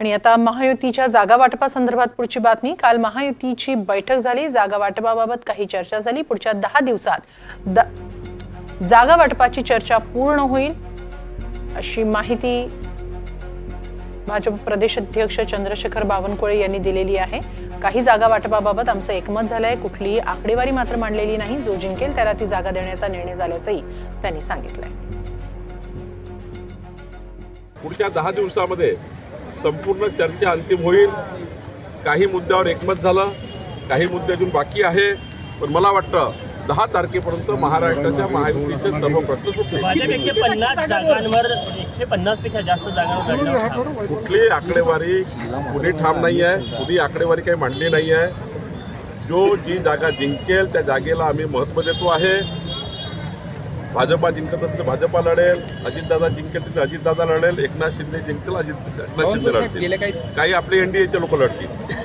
आणि आता महायुतीच्या जागा वाटपासंदर्भात पुढची बातमी. काल महायुतीची बैठक झाली. जागा वाटपाबाबत काही चर्चा झाली. पुढच्या दहा दिवसात द- जागा वाटपाची चर्चा पूर्ण होईल अशी माहिती भाजप प्रदेश अध्यक्ष चंद्रशेखर बावनकुळे यांनी दिलेली आहे. काही जागा वाटपाबाबत आमचं एकमत झालंय. कुठलीही आकडेवारी मात्र मांडलेली नाही. जो जिंकेल त्याला ती जागा देण्याचा निर्णय झाल्याचंही त्यांनी सांगितलंय. पुढच्या दहा दिवसामध्ये संपूर्ण चर्चा अंतिम होईल. काही मुद्द्यावर एकमत झालं काही मुद्दे अजून बाकी आहे. पण मला वाटतं दहा तारखेपर्यंत महाराष्ट्राच्या महायुतीचे सर्व प्रश्न सुटले. कुठली आकडेवारी कुणी ठाम नाही आहे कुणी आकडेवारी काही मांडली नाही आहे जो जी जागा जिंकेल त्या जागेला आम्ही महत्त्व देतो आहे. भाजपा जिंकत असेल भाजपा लढेल अजितदादा जिंकेल तर अजितदादा लढेल एकनाथ शिंदे जिंकेल अजित एकनाथ शिंदे लढतील. काही? आपले एनडीएचे लोक लढतील.